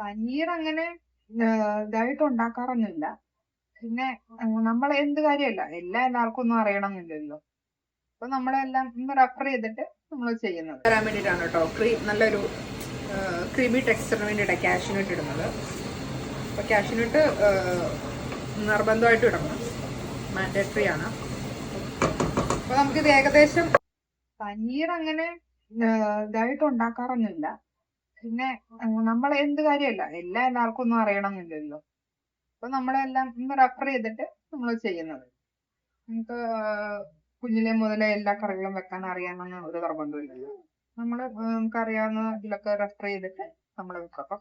പനീർ അങ്ങനെ ഇതായിട്ട് ഉണ്ടാക്കാറൊന്നുമില്ല. പിന്നെ നമ്മൾ എന്ത് കാര്യമല്ല. എല്ലാം എല്ലാവർക്കും ഒന്നും അറിയണമെന്നില്ലല്ലോ. അപ്പൊ നമ്മളെല്ലാം ഒന്ന് റെഫർ ചെയ്തിട്ട് നമ്മൾ ചെയ്യുന്നത്. വരാൻ വേണ്ടിയിട്ടാണ് കേട്ടോ ക്രീം നല്ലൊരു ക്രീമി ടെക്സ്ചറിന് വേണ്ടിയിട്ടാണ് കാഷ്യൂനട്ട് ഇടുന്നത്. അപ്പോൾ കാഷ്യൂനട്ട് നിർബന്ധമായിട്ട് ഇടണം. മാൻഡേറ്ററി ആണ്. അപ്പോൾ നമുക്കിത് ഏകദേശം പനീർ അങ്ങനെ ഇതായിട്ട് ഉണ്ടാക്കാറൊന്നുമില്ല. പിന്നെ നമ്മൾ എന്ത് കാര്യമല്ല എല്ലാം എല്ലാവർക്കും ഒന്നും അറിയണമെന്നില്ലല്ലോ. അപ്പൊ നമ്മളെല്ലാം ഒന്ന് റെഫർ ചെയ്തിട്ട് നമ്മൾ ചെയ്യുന്നത്. നമുക്ക് കുഞ്ഞിലെ മുതലേ എല്ലാ കറികളും വെക്കാൻ അറിയാമെന്ന് ഒരു നിർബന്ധമില്ലല്ലോ നമ്മൾ നമുക്ക് അറിയാവുന്ന ഇതിലൊക്കെ റെഫർ ചെയ്തിട്ട് നമ്മൾ വെക്കും. അപ്പം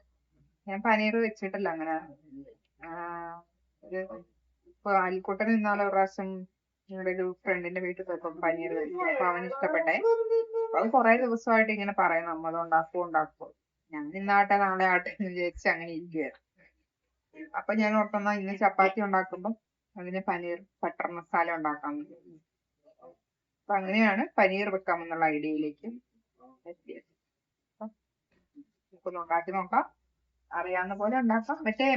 ഞാൻ പനീർ വെച്ചിട്ടില്ല അങ്ങനെ. ഒരു ഇപ്പൊ അയൽക്കൂട്ടൻ ഇന്നാളെ പ്രാവശ്യം ഞങ്ങളുടെ ഒരു ഫ്രണ്ടിന്റെ വീട്ടിൽ പോയപ്പോ പനീർ വെച്ചു. അപ്പൊ അവന് ഇഷ്ടപ്പെട്ടേ. അത് കുറെ ദിവസമായിട്ട് ഇങ്ങനെ പറയും. നമ്മൾ ഉണ്ടാക്കുവോ ഉണ്ടാക്കുവോ ഞാൻ ഇന്നാട്ടെ നാളെ ആട്ടെ എന്ന് വിചാരിച്ച് അങ്ങനെ ഇരിക്കുകയാണ് അപ്പൊ ഞാൻ ഓർക്കുന്ന ഇന്ന് ചപ്പാത്തി ഉണ്ടാക്കുമ്പോൾ അതിന് പനീർ ബട്ടർ മസാല ഉണ്ടാക്കാൻ. അപ്പൊ അങ്ങനെയാണ് പനീർ വെക്കാം വെക്കാമെന്നുള്ള ഐഡിയയിലേക്ക് എത്തിയത്. നമുക്കൊന്ന് ഉണ്ടാക്കി നോക്കാം. അറിയാവുന്ന പോലെ ഉണ്ടാക്കാം. മറ്റേ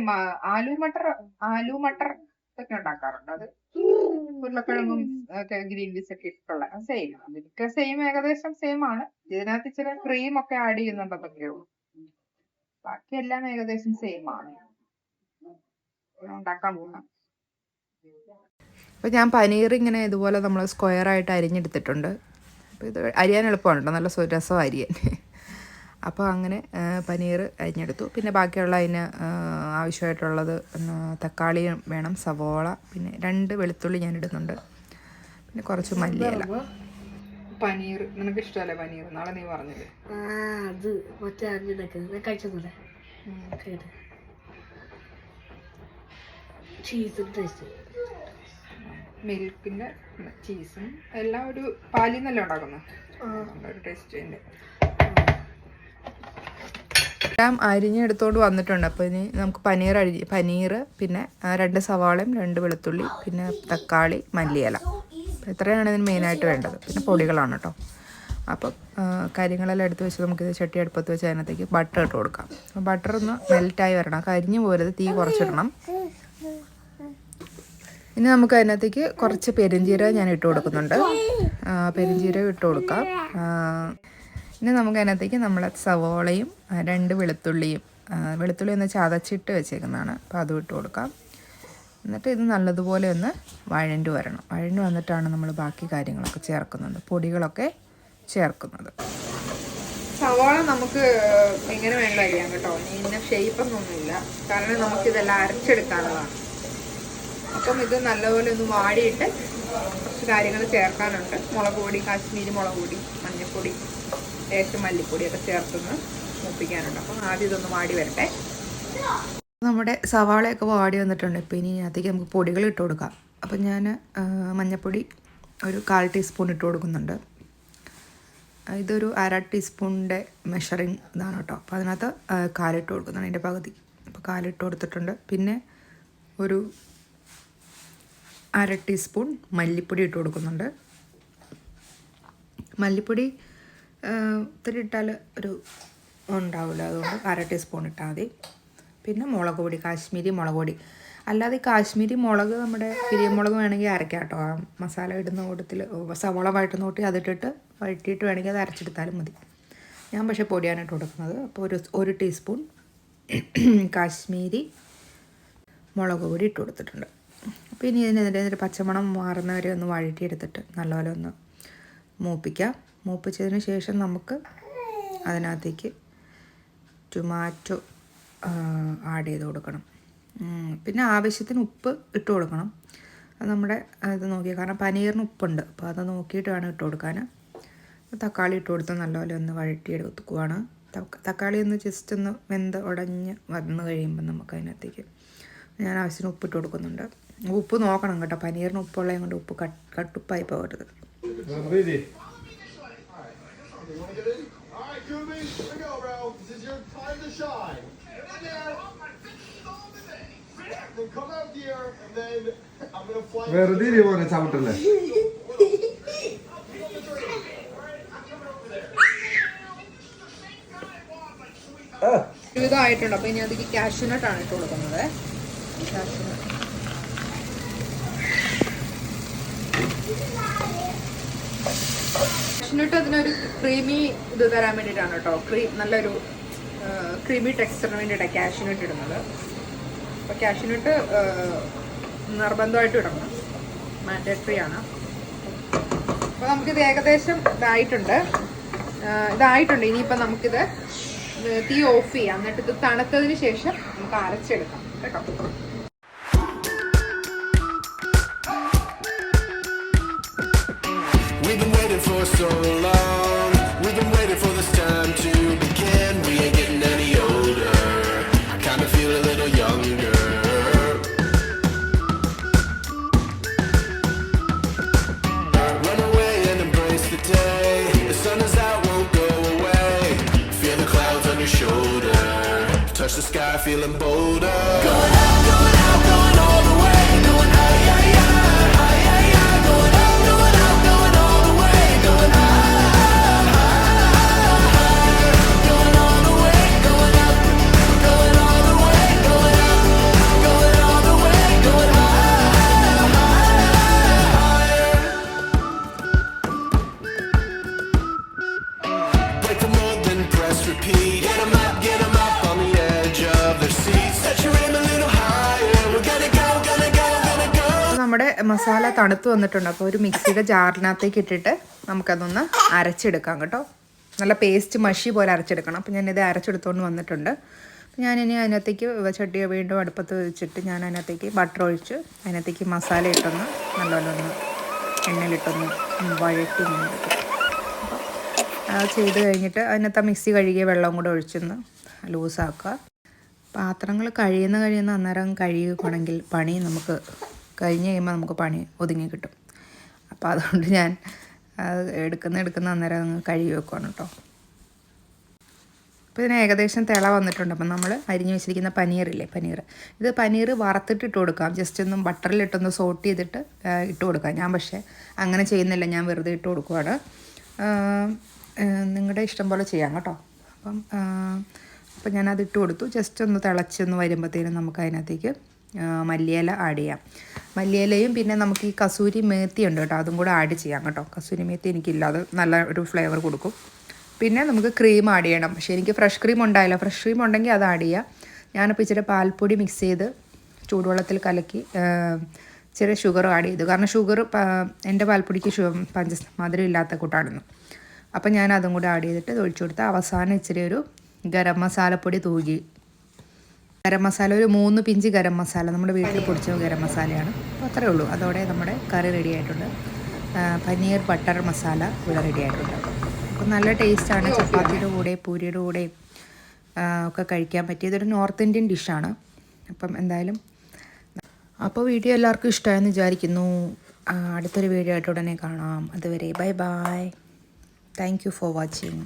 ആലു മട്ടർ ആലു മട്ടർ ഒക്കെ ഉണ്ടാക്കാറുണ്ട്. അത് ഉരുളക്കിഴങ്ങും ഒക്കെ ഗ്രീൻ പീസ് ഒക്കെ ഇട്ടുള്ള സെയിം അതിനൊക്കെ സെയിം ഏകദേശം സെയിം ആണ്. ഇതിനകത്ത് ഇച്ചിരി ക്രീം ഒക്കെ ആഡ് ചെയ്യുന്നുണ്ടെന്നൊക്കെ ഉള്ളൂ. ബാക്കി എല്ലാം ഏകദേശം സെയിം ആണ്. ഉണ്ടാക്കാൻ പോകുന്നത് അപ്പോൾ ഞാൻ പനീർ ഇങ്ങനെ ഇതുപോലെ നമ്മൾ സ്ക്വയർ ആയിട്ട് അരിഞ്ഞെടുത്തിട്ടുണ്ട്. അപ്പോൾ ഇത് അരിയാൻ എളുപ്പമാണ് കേട്ടോ നല്ല സുരസം അരിയാൻ. അപ്പോൾ അങ്ങനെ പനീർ അരിഞ്ഞെടുത്തു. പിന്നെ ബാക്കിയുള്ള അതിന് ആവശ്യമായിട്ടുള്ളത് തക്കാളിയും തക്കാളി വേണം സവോള പിന്നെ രണ്ട് വെളുത്തുള്ളി ഞാൻ ഇടുന്നുണ്ട്. പിന്നെ കുറച്ച് മല്ലിയില. പനീർ നിനക്ക് ഇഷ്ടമല്ലേ പനീർ? നാളെ നീ പറഞ്ഞില്ലേ. ആ അത് മറ്റേ അറിഞ്ഞിട്ടൊക്കെ. ഞാൻ കഴിച്ചതല്ലേ കേട്ട് ചീസിന്റെ ടേസ്റ്റ് മിൽക്കിന്റെ ചീസും എല്ലാം ഒരു പാലിൽ നിന്നല്ലേ ഉണ്ടാക്കുന്നത് ഒരു ടേസ്റ്റ് ഉണ്ട് എല്ലാം അരിഞ്ഞെടുത്തോണ്ട് വന്നിട്ടുണ്ട്. അപ്പോൾ ഇനി നമുക്ക് പനീർ അരി പനീർ പിന്നെ ആ, രണ്ട് സവാളയും രണ്ട് വെളുത്തുള്ളി പിന്നെ തക്കാളി മല്ലിയില. അപ്പോൾ ഇത്രയാണ് ഇതിന് മെയിനായിട്ട് വേണ്ടത്. പിന്നെ പൊടികളാണ് കേട്ടോ. അപ്പം ആ, കാര്യങ്ങളെല്ലാം എടുത്ത് വെച്ച് നമുക്കിത് ചട്ടി അടുപ്പത്ത് വെച്ച് അതിനകത്തേക്ക് ബട്ടർ ഇട്ട് കൊടുക്കാം. അപ്പോൾ ബട്ടർ ഒന്ന് മെൽറ്റായി വരണം. കരിഞ്ഞു പോരുത്. തീ കുറച്ചിടണം. ഇനി നമുക്ക് അതിനകത്തേക്ക് കുറച്ച് പെരുംജീരകം ഞാൻ ഇട്ട് കൊടുക്കുന്നുണ്ട്. പെരുംജീരകം ഇട്ട് കൊടുക്കാം. ഇനി നമുക്ക് അതിനകത്തേക്ക് നമ്മളെ സവോളയും രണ്ട് വെളുത്തുള്ളിയും വെളുത്തുള്ളി ഒന്ന് ചതച്ചിട്ട് വെച്ചേക്കുന്നതാണ്. അപ്പോൾ അതും ഇട്ട് കൊടുക്കാം. എന്നിട്ട് ഇത് നല്ലതുപോലെ ഒന്ന് വഴണ്ട് വരണം. വഴണ്ട് വന്നിട്ടാണ് നമ്മൾ ബാക്കി കാര്യങ്ങളൊക്കെ ചേർക്കുന്നത്. പൊടികളൊക്കെ ചേർക്കുന്നത്. സവാള നമുക്ക് എങ്ങനെ വേണമെങ്കിലും അരിയാം കേട്ടോ. ഇന്ന ഷേപ്പൊന്നൊന്നുമില്ല കാരണം നമുക്കിതെല്ലാം അരച്ചെടുക്കാനുള്ളതാണ്. അപ്പം ഇത് നല്ലപോലെ ഒന്ന് വാടിയിട്ട് കുറച്ച് കാര്യങ്ങൾ ചേർക്കാനുണ്ട്. മുളക് പൊടി കാശ്മീരി മുളക് പൊടി മഞ്ഞൾപ്പൊടി ലേശം മല്ലിപ്പൊടിയൊക്കെ ചേർത്തൊന്ന് മൂപ്പിക്കാനുണ്ട്. അപ്പം ആദ്യം ഇതൊന്ന് വാടി വരട്ടെ. നമ്മുടെ സവാളയൊക്കെ വാടി വന്നിട്ടുണ്ട്. ഇപ്പോൾ ഇനി അതിലേക്ക് നമുക്ക് പൊടികൾ ഇട്ട് കൊടുക്കാം. അപ്പം ഞാൻ മഞ്ഞൾപ്പൊടി ഒരു കാൽ ടീസ്പൂൺ ഇട്ട് കൊടുക്കുന്നുണ്ട്. ഇതൊരു അര ടീസ്പൂണിന്റെ മെഷറിങ് ഇതാണ് കേട്ടോ. അപ്പോൾ അതിനകത്ത് കാലിട്ട് കൊടുക്കുന്നതാണ് അതിന്റെ പകുതി. അപ്പോൾ കാലിട്ട് കൊടുത്തിട്ടുണ്ട്. പിന്നെ ഒരു അര ടീസ്പൂൺ മല്ലിപ്പൊടി ഇട്ട് കൊടുക്കുന്നുണ്ട്. മല്ലിപ്പൊടി ഇത്തിരി ഇട്ടാൽ ഒരു ഉണ്ടാവില്ല. അതുകൊണ്ട് അര ടീസ്പൂൺ ഇട്ടാൽ മതി. പിന്നെ മുളക് പൊടി കാശ്മീരി മുളക് പൊടി. അല്ലാതെ കാശ്മീരി മുളക് നമ്മുടെ പിരിയമുളക് വേണമെങ്കിൽ അരയ്ക്കാം കേട്ടോ. ആ മസാല ഇടുന്ന കൂട്ടത്തിൽ സവോള വഴറ്റുന്ന കൂട്ടി അതിട്ടിട്ട് വഴറ്റിയിട്ട് വേണമെങ്കിൽ അത് അരച്ചെടുത്താലും മതി. ഞാൻ പക്ഷേ പൊടിയാണ് കൊടുക്കുന്നത്. അപ്പോൾ ഒരു ഒരു ടീസ്പൂൺ കാശ്മീരി മുളക് പൊടി ഇട്ട് കൊടുത്തിട്ടുണ്ട്. അപ്പോൾ ഇനി ഇതിനെതിരെ ഇതിന്റെ പച്ചമണം മാറുന്നവരെ ഒന്ന് വഴറ്റിയെടുത്തിട്ട് നല്ലപോലെ ഒന്ന് മൂപ്പിക്കാം. മൂപ്പിച്ചതിന് ശേഷം നമുക്ക് അതിനകത്തേക്ക് ടൊമാറ്റോ ആഡ് ചെയ്ത് കൊടുക്കണം. പിന്നെ ആവശ്യത്തിന് ഉപ്പ് ഇട്ട് കൊടുക്കണം. അത് നമ്മുടെ ഇത് നോക്കിയാൽ കാരണം പനീറിന് ഉപ്പുണ്ട്. അപ്പോൾ അത് നോക്കിയിട്ട് വേണം ഇട്ട് കൊടുക്കാൻ തക്കാളി ഇട്ട് കൊടുത്ത് നല്ലപോലെ ഒന്ന് വഴറ്റിയെടുക്കുവാണ്. തക്ക- തക്കാളി ഒന്ന് ജസ്റ്റ് ഒന്ന് വെന്ത് ഉടഞ്ഞ് വന്ന് കഴിയുമ്പോൾ നമുക്ക് അതിനകത്തേക്ക് ഞാൻ ആവശ്യത്തിന് ഉപ്പിട്ട് കൊടുക്കുന്നുണ്ട്. ഉപ്പ് നോക്കണം കേട്ടോ. പനീറിന് ഉപ്പുള്ളത് കൊണ്ട് ഉപ്പ് കട്ട് കട്ടുപ്പായി പോകരുത്. All right, here we go, bro. This is your time to shine. വെറുതെ പോലെ ചവിട്ടല്ലേ? ഇതായിട്ടുണ്ട്. അപ്പൊ ഇനി അതിലേക്ക് കാഷ്യൂനട്ടാണ് ഇട്ട് കൊടുക്കുന്നത്. കാഷ്യൂനട്ട് കാഷ്യൂനട്ട് അതിനൊരു ക്രീമി ഇത് തരാൻ വേണ്ടിയിട്ടാണ് കേട്ടോ. ക്രീ നല്ലൊരു ക്രീമി ടെക്സ്ചറിന് വേണ്ടിയിട്ടാണ് കാഷ്യൂനട്ട് ഇടുന്നത്. അപ്പോൾ ക്യാഷിനിട്ട് നിർബന്ധമായിട്ട് ഇടണം. മാൻഡേറ്ററി ആണ്. അപ്പോൾ നമുക്കിത് ഏകദേശം ഇതായിട്ടുണ്ട്. ഇതായിട്ടുണ്ട്. ഇനിയിപ്പോൾ നമുക്കിത് തീ ഓഫ് ചെയ്യാം. എന്നിട്ട് ഇത് തണുത്തതിന് ശേഷം നമുക്ക് അരച്ചെടുക്കാം. കേട്ടോ? We've been waiting for so long. Feeling bolder. Masala തണുത്ത് വന്നിട്ടുണ്ട്. അപ്പോൾ ഒരു മിക്സിയുടെ ജാറിനകത്തേക്ക് ഇട്ടിട്ട് നമുക്കതൊന്ന് അരച്ചെടുക്കാം കേട്ടോ. നല്ല പേസ്റ്റ് മഷി പോലെ അരച്ചെടുക്കണം. അപ്പോൾ ഞാനിത് അരച്ചെടുത്തുകൊണ്ട് വന്നിട്ടുണ്ട്. അപ്പോൾ ഞാനിനി അതിനകത്തേക്ക് ചട്ടി വീണ്ടും അടുപ്പത്ത് വെച്ചിട്ട് ഞാൻ അതിനകത്തേക്ക് ബട്ടർ ഒഴിച്ച് അതിനകത്തേക്ക് മസാല ഇട്ടൊന്ന് നല്ലപോലെ ഒന്ന് എണ്ണയിലിട്ടൊന്ന് വഴറ്റി അപ്പോൾ ചെയ്ത് കഴിഞ്ഞിട്ട് അതിനകത്ത് മിക്സി കഴുകിയ വെള്ളം കൂടെ ഒഴിച്ചൊന്ന് ലൂസാക്കുക. പാത്രങ്ങൾ കഴിയുന്ന കഴിയുന്ന അന്നേരം കഴുകുകയാണെങ്കിൽ പണി നമുക്ക് കഴിഞ്ഞ് കഴിയുമ്പോൾ നമുക്ക് പണി ഒതുങ്ങി കിട്ടും. അപ്പോൾ അതുകൊണ്ട് ഞാൻ അത് എടുക്കുന്ന എടുക്കുന്ന അന്നേരം അങ്ങ് കഴുകി വെക്കുവാണ് കേട്ടോ. അപ്പോൾ ഇതിന് ഏകദേശം തിള വന്നിട്ടുണ്ട്. അപ്പം നമ്മൾ അരിഞ്ഞു വെച്ചിരിക്കുന്ന പനീറില്ലേ പനീർ ഇത് പനീർ വറുത്തിട്ട് ഇട്ട് കൊടുക്കാം. ജസ്റ്റ് ഒന്ന് ബട്ടറിലിട്ടൊന്ന് സോട്ട് ചെയ്തിട്ട് ഇട്ട് കൊടുക്കാം. ഞാൻ പക്ഷേ അങ്ങനെ ചെയ്യുന്നില്ല. ഞാൻ വെറുതെ ഇട്ട് കൊടുക്കുവാണ്. നിങ്ങളുടെ ഇഷ്ടം പോലെ ചെയ്യാം കേട്ടോ. അപ്പം അപ്പം ഞാനത് ഇട്ട് കൊടുത്തു. ജസ്റ്റ് ഒന്ന് തിളച്ചൊന്ന് വരുമ്പോഴത്തേനും നമുക്ക് അതിനകത്തേക്ക് മല്ലിയില ആഡ് ചെയ്യാം. മല്ലിയിലയും പിന്നെ നമുക്ക് ഈ കസൂരി മേത്തി ഉണ്ട് കേട്ടോ അതും കൂടെ ആഡ് ചെയ്യാം കേട്ടോ. കസൂരി മേത്തി എനിക്കില്ല അത് നല്ല ഒരു ഫ്ലേവർ കൊടുക്കും. പിന്നെ നമുക്ക് ക്രീം ആഡ് ചെയ്യണം. പക്ഷേ എനിക്ക് ഫ്രഷ് ക്രീം ഉണ്ടായില്ല. ഫ്രഷ് ക്രീം ഉണ്ടെങ്കിൽ അത് ആഡ് ചെയ്യാം. ഞാനിപ്പോൾ ഇച്ചിരി പാൽപ്പൊടി മിക്സ് ചെയ്ത് ചൂടുവെള്ളത്തിൽ കലക്കി ചെറിയ ഷുഗർ ആഡ് ചെയ്തു. കാരണം ഷുഗർ എന്റെ പാൽപ്പൊടിക്ക് ഷു പഞ്ച മധുരം ഇല്ലാത്ത കൂട്ടാണെന്ന്. അപ്പം ഞാൻ അതും കൂടെ ആഡ് ചെയ്തിട്ട് ഒഴിച്ചു കൊടുത്ത് അവസാനം ഇച്ചിരി ഒരു ഗരം മസാലപ്പൊടി തൂകി ഗരം മസാല ഒരു മൂന്ന് പിഞ്ച് ഗരം മസാല നമ്മുടെ വീട്ടിൽ പൊടിച്ച ഗരം മസാലയാണ്. അപ്പോൾ അത്രേ ഉള്ളൂ. അതോടെ നമ്മുടെ കറി റെഡി ആയിട്ടുണ്ട്. പനീർ ബട്ടർ മസാല ഇവിടെ റെഡി ആയിട്ടുണ്ട്. അപ്പോൾ നല്ല ടേസ്റ്റാണ് ചപ്പാത്തിയുടെ കൂടെ പൂരിയുടെ കൂടെ ഒക്കെ കഴിക്കാൻ പറ്റിയ ഇതൊരു നോർത്ത് ഇന്ത്യൻ ഡിഷാണ് അപ്പം എന്തായാലും അപ്പോൾ വീഡിയോ എല്ലാവർക്കും ഇഷ്ടമായെന്ന് വിചാരിക്കുന്നു. അടുത്തൊരു വീഡിയോ ആയിട്ട് ഉടനെ കാണാം. അതുവരെ bye bye. Thank you for watching